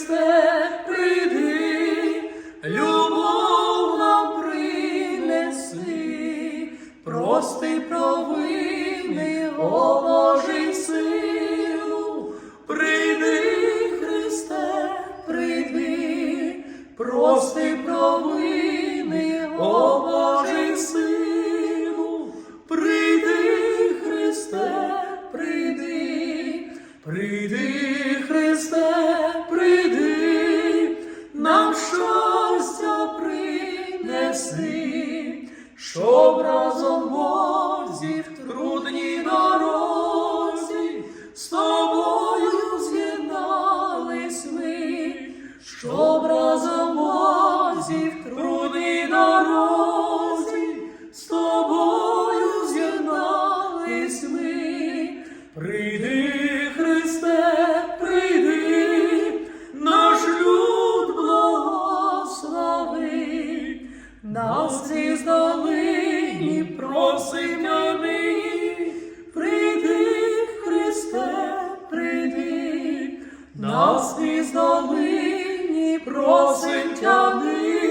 Христе, прийди, любов нам принеси, прости провини, о Божий силу, прийди, Христе, прийди, прости провини, о Божий силу, прийди, Христе, прийди, прийди, Христе, нам щастя принеси, щоб разом Бозі в трудній дорозі з тобою з'єднались ми, щоб разом Бозі в трудній нас ці здолині просим ми. Прийди, Христе, прийди, нас із долині просим тяни.